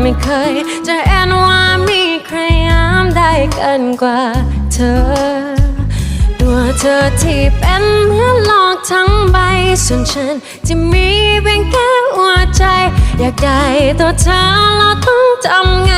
ไม่เคย จะแอนว่ามีใครงามได้เกินกว่าเธอ ตัวเธอที่เป็นเหมือนหลอกทั้งใบส่วนฉันจะมีเพียงแค่หัวใจ อยากได้ตัวเธอเราต้องทำไง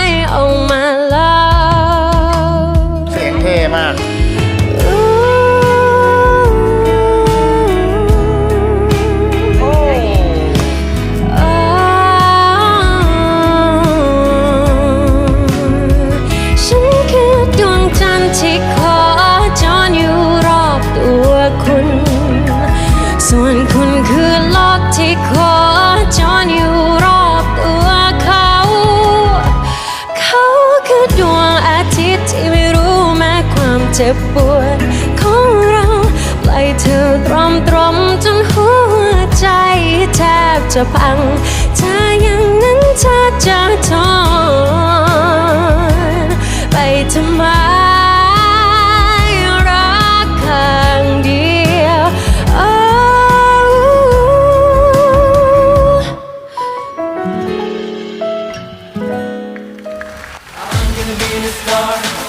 ส่วนคุณคือโลกที่ขอจรอยู่รอบตัวเขา เขาคือดวงอาทิตย์ที่ไม่รู้แม้ความเจ็บปวดของเราปล่อยเธอตรอมตรอมจนหัวใจแทบจะพังถ้าอย่างนั้นเธอจะทนไปทำไม gonna be the star